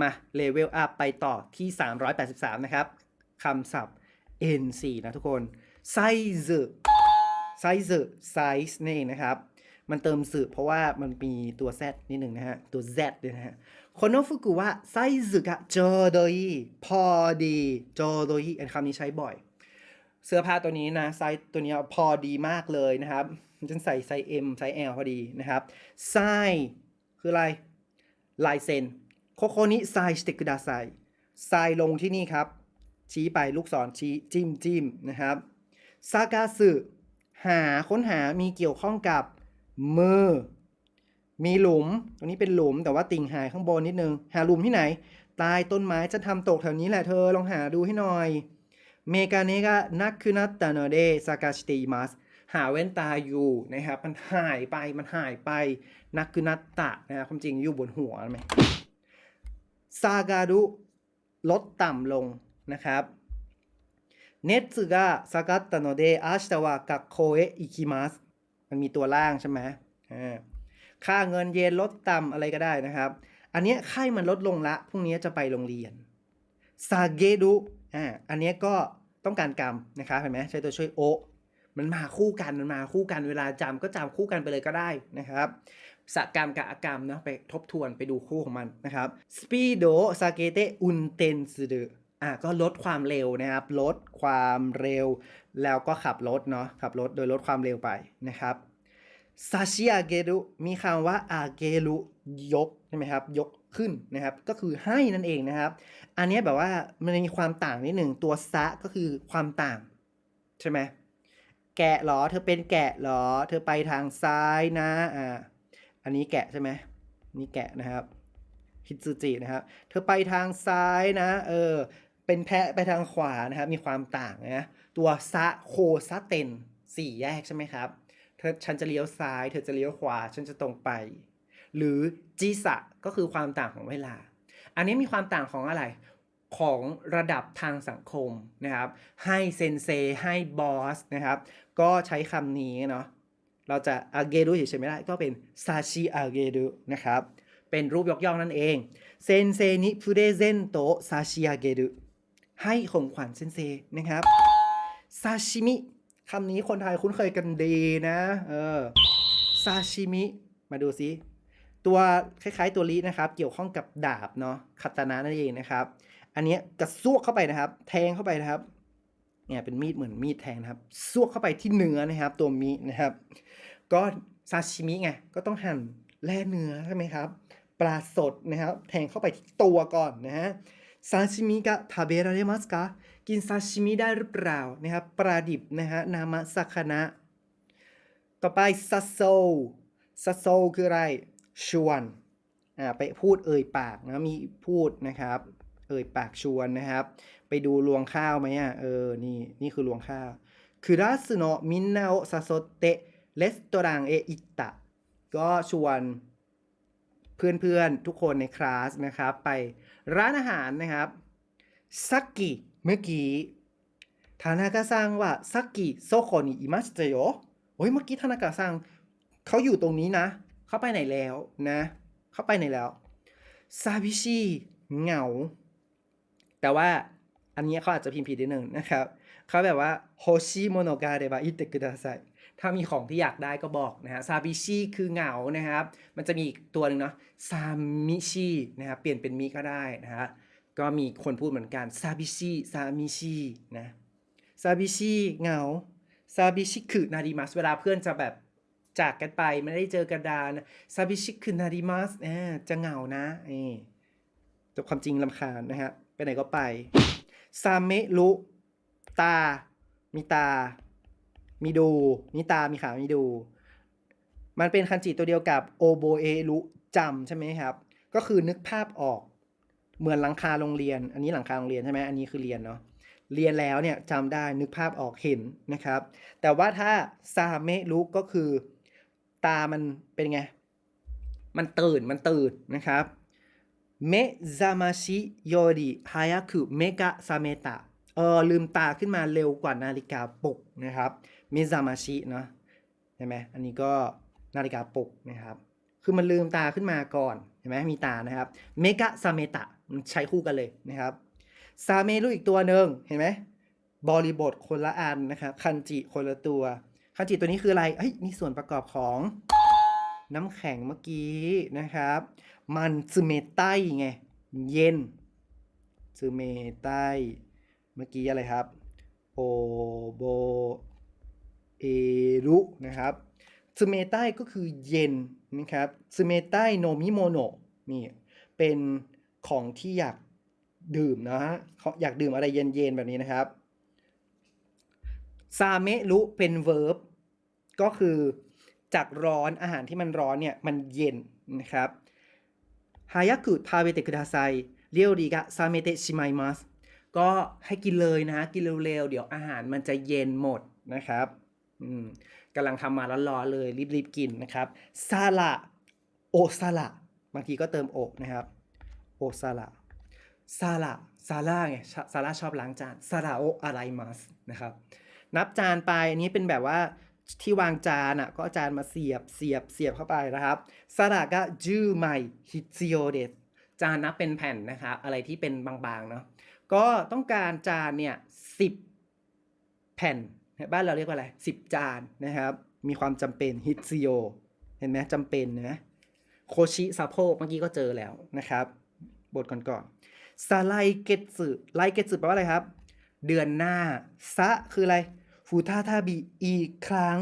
มาเลเวลอัพไปต่อที่ 383 นะครับคำศัพท์ N4 นะทุกคน size size size นี่เองนะครับ มันเติมสึเพราะว่ามันมีตัว Z นิดหนึ่งนะฮะ ตัว Z ด้วยนะฮะโคโนฟุกุว่าไซส์กะโจโดยพอดีโจโดยอันคำนี้ใช้บ่อย เสื้อผ้าตัวนี้นะไซส์ตัวนี้พอดีมากเลยนะครับฉันใส่ไซส์ M ไซส์ L พอดีนะครับไซคืออะไรลายเซ็น โคโคนิไซสติกดาไซไซลงที่นี่ครับ ชี้ไปลูกศรชี้จิ้มจิ้มนะครับซากาสึหาค้นหามีเกี่ยวข้องกับมือ มีหลุม ตรงนี้เป็นหลุมแต่ว่าติ่งหายข้างบนนิดนึง หาหลุมที่ไหนใต้ต้นไม้จะทำตกแถวนี้แหละเธอลองหาดูให้หน่อยเมกาเนกะนักคุนัตตาโนเดซากาชิติมัสหาแว่นตาอยู่นะครับ มันหายไปมันหายไปนักคุนัตตะนะครับความจริงอยู่บนหัวไหม ซากาดุลดต่ำลงนะครับเนตสึกะซากตะโนเดอาชิตาวะกักโคเอะอิคิมัสมันมีตัวล่างใช่ไหมอ่าค่าเงินเยนลดต่ำอะไรก็ได้นะครับ อันนี้ยไข้มันลดลงละพรุ่งนี้จะไปโรงเรียนซาเกดุอ่าอันนี้ก็ต้องการกรรมนะครับเห็นไหมใช้ตัวช่วยโอ มันมาคู่กันมันมาคู่กันเวลาจำก็จำคู่กันไปเลยก็ได้นะครับสกรรมกับอากรรมเนาะไปทบทวนไปดูคู่ของมันนะครับสปีโดซาเกเตอุนเทนซึเดอะก็ลดความเร็วนะครับ ลดความเร็ว แล้วก็ขับรถเนาะขับรถโดยลดความเร็วไปนะครับซาชิอาเกรุมีคำว่าอาเกรุยกใช่ไหมครับ ยกขึ้นนะครับ ก็คือให้นั่นเองนะครับ อันนี้แบบว่ามันมีความต่างนิดหนึ่งตัวซะก็คือความต่างใช่ไหม แกะเหรอ เธอเป็นแกะเหรอ เธอไปทางซ้ายนะอ่าอันนี้แกะใช่ไหมนี่แกะนะครับฮิตซูจินะครับ เธอไปทางซ้ายนะ เออ เป็นแพะไปทางขวานะครับ มีความต่างนะ ตัวซะโคซะเตนสี่แยกใช่ไหมครับ เธอฉันจะเลี้ยวซ้าย เธอจะเลี้ยวขวา ฉันจะตรงไป หรือจีสะก็คือความต่างของเวลา อันนี้มีความต่างของอะไร ของระดับทางสังคมนะครับ ให้เซนเซให้บอสนะครับ ก็ใช้คำนี้เนาะเราจะอาเกรุเฉยๆไม่ได้ก็เป็นซาชิอาเกรุนะครับ เป็นรูปยกย่องนั่นเองเซนเซนิพุเรเซนโตซาชิอาเกรุให้ของขวัญเซนเซนะครับซาชิมิคำนี้คนไทยคุ้นเคยกันดีนะเออซาชิมิมาดูซิตัวคล้ายๆตัวลีนะครับ เกี่ยวข้องกับดาบเนาะคาตานะนั่นเองนะครับ อันนี้กระซวกเข้าไปนะครับ แทงเข้าไปนะครับ เนี่ยเป็นมีดเหมือนมีดแทงนะครับซวกเข้าไปที่เนื้อนะครับ ตัวมีดนะครับ ก็ซาชิมิไงก็ต้องหั่นแล่เนื้อใช่ไหมครับ ปลาสดนะครับ แทงเข้าไปที่ตัวก่อนนะฮะซาชิมิกะทาเบระเรมัสกะกินซาชิมิได้หรือเปล่านะครับปลาดิบนะฮะนามะสักนะต่อไปซัสโซซัสโซคืออะไรชวนอ่าไปพูดเอ่ยปากนะมีพูดนะครับ เอ่ยปากชวนนะครับ ไปดูรวงข้าวไหมอะเออนี่นี่คือรวงข้าวคือรัสโนมินนาโอซาโซเตะเลสโตรังเออิตะก็ชวนเพื่อนๆทุกคนในคลาสนะครับ ไปร้านอาหารนะครับสักกิเมื่อกี้ทานากะซังว่าสักกิโซโคนิอิมัสเตโยโอ้ยเมื่อกี้ทานากะซังเขาอยู่ตรงนี้นะ เขาไปไหนแล้วนะ เขาไปไหนแล้วซาบิชิเหงา แต่ว่าอันนี้เขาอาจจะพิมพ์ผิดนิดนึงนะครับเขาแบบว่าโฮชิโมโนกาเดบะอิเตกุดาไซถ้ามีของที่อยากได้ก็บอกนะฮะซาบิชิคือเหงานะครับ มันจะมีอีกตัวหนึ่งเนาะซามิชินะครับเปลี่ยนเป็นมิก็ได้นะฮะก็มีคนพูดเหมือนกันซาบิชิซามิชินะซาบิชิเหงาซาบิชิคือนาริมัสเวลาเพื่อนจะแบบจากกันไปไม่ได้เจอกันดานซาบิชิคือนาริมัสเออจะเหงานะเออแต่ความจริงลำคาญนะฮะ ไปไหนก็ไปซาเมรุตา มีตา มีดู มีตา มีขา มีดู มันเป็นคันจิตัวเดียวกับโอโบเอรุจำใช่ไหมครับ ก็คือนึกภาพออก เหมือนหลังคาโรงเรียน อันนี้หลังคาโรงเรียนใช่ไหมอันนี้คือเรียนเนาะ เรียนแล้วเนี่ยจำได้นึกภาพออกเห็นนะครับ แต่ว่าถ้าซาเมรุก็คือ ตามันเป็นไง มันตื่น มันตื่นนะครับ เมซามาชิโยริฮายาคุเมกะซาเมตะเออลืมตาขึ้นมาเร็วกว่านาฬิกาปลุกนะครับเมซามาชิเนาะใช่ไหมอันนี้ก็นาฬิกาปลุกนะครับ คือมันลืมตาขึ้นมาก่อนเห็นไหมมีตานะครับเมกะซาเมตะมันใช้คู่กันเลยนะครับซาเมรุอีกตัวหนึ่งเห็นไหมบริบทคนละอันนะครับคันจิคนละตัวคันจิตัวนี้คืออะไรเฮ้ยมีส่วนประกอบของ น้ำแข็งเมื่อกี้นะครับ มันซึเมไตไง เย็นซึเมไตเมื่อกี้อะไรครับ โอโบเอรุนะครับซึเมไตก็คือเย็นนะครับซึเมไตโนมิโมโนนี่เป็นของที่อยากดื่มนะฮะเขาอยากดื่มอะไรเย็นๆแบบนี้นะครับซาเมรุเป็น verb ก็คือ จากร้อนอาหารที่มันร้อนเนี่ยมันเย็นนะครับฮายากุทาเวเตคุดาไซเรียวดีกะซาเมเตชิมายมัสก็ให้กินเลยนะ กินเร็วๆ เดี๋ยวอาหารมันจะเย็นหมดนะครับอืมกำลังทำมาร้อนๆเลย รีบๆ กินนะครับซาละโอซาละบางทีก็เติมโอนะครับ โอซาละซาละซาร่าไงซาร่าชอบล้างจานซาระโออะไรมัสนะครับ นับจานไปอันนี้เป็นแบบว่า ที่วางจานอะก็จานมาเสียบเสียบเสียบเข้าไปนะครับสระก็จูไมฮิซิโอเดสจานนับเป็นแผ่นนะครับอะไรที่เป็นบางๆเนาะก็ต้องการจานเนี่ยสิบแผ่น บ้านเราเรียกว่าอะไรสิบจานนะครับ มีความจำเป็นฮิซิโอเห็นไหมจำเป็นนะโคชิซาโพเมื่อกี้ก็เจอแล้วนะครับ บทก่อนๆซาไลเกตสึไลเกตสึแปลว่าอะไรครับ เดือนหน้าซะคืออะไร ฟูทาทาบิอีกครั้ง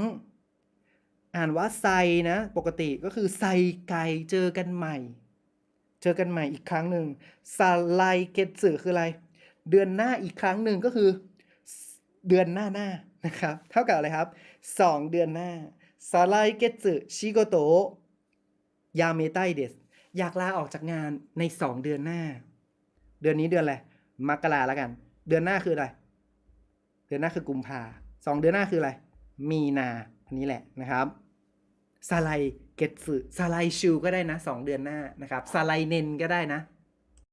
อ่านว่าไซนะ ปกติก็คือไซไกเจอกันใหม่ เจอกันใหม่อีกครั้งหนึ่งซาไลเกตสึคืออะไร เดือนหน้าอีกครั้งหนึ่งก็คือ เดือนหน้าหน้านะครับ เท่ากับอะไรครับสองเดือนหน้าซาไลเกตสึชิโกโตยาเมไตเดสอยากลาออกจากงานในสองเดือนหน้า เดือนนี้เดือนอะไรมกราแล้วกัน เดือนหน้าคืออะไร เดือนหน้าคือกุมภา สองเดือนหน้าคืออะไร มีนาอันนี้แหละนะครับซาไลเกตสึซาไลชูก็ได้นะสองเดือนหน้านะครับซาไลเนนก็ได้นะ